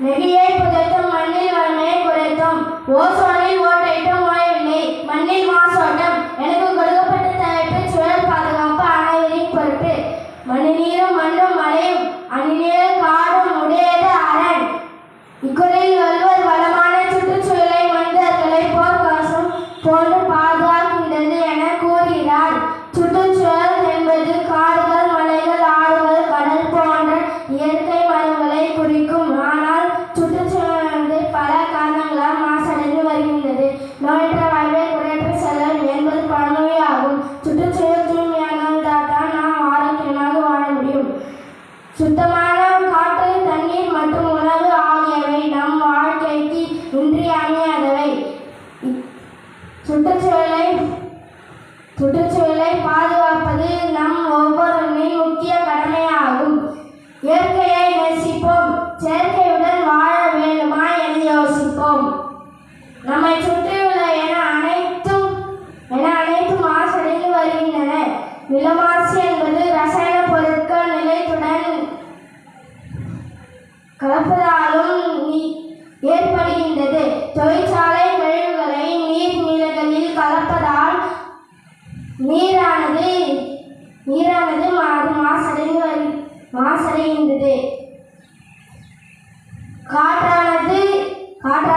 நெகியை புதைத்தும் மண்ணில் வளமையை குறைத்தும் ஓசோனில் ஓட்டைட்டும் உழைவில்லை மண்ணில் மாசோட்டம் எனக்கு கொடுக்கப்பட்ட தலைப்பு சுழல் பாதுகாப்பு அனைவரின் பொறுப்பு. மணி நீரும் மண்ணும் மழையும் அணிநீர் இயற்கையை நேசிப்போம். செயற்கையுடன் வாழ வேண்டுமா என யோசிப்போம். நம்மை சுற்றியுள்ள என அனைத்தும் என அனைத்தும் மாசடைந்து வருகின்றன. நிலமாசி என்பது ரசாயன பொருட்கள் நிலைத்துடன் கலப்பதாலும் ஏற்படுகின்றது. தொழிற்சாலை கழிவுகளை நீர் நிலங்களில் கலப்பதால் நீரானது நீரானது அது மாசடைந்து வருகிறது மாசடைகின்றது காற்றானது காற்றானது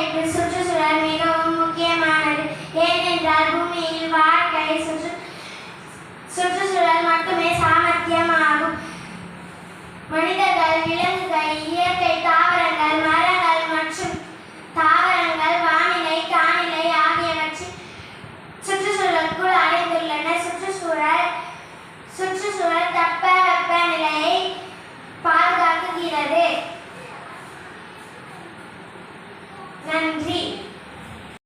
வாழ்க்கைக்கு சுற்றுச்சூழல் மிகவும் முக்கியமானது ஏனென்றால் பூமியில் வாழ்க்கை சுற்று சுற்றுச்சூழல் மட்டுமே சாமர்த்தியமாகும் மனிதர்கள் விலங்குகள் இயற்கை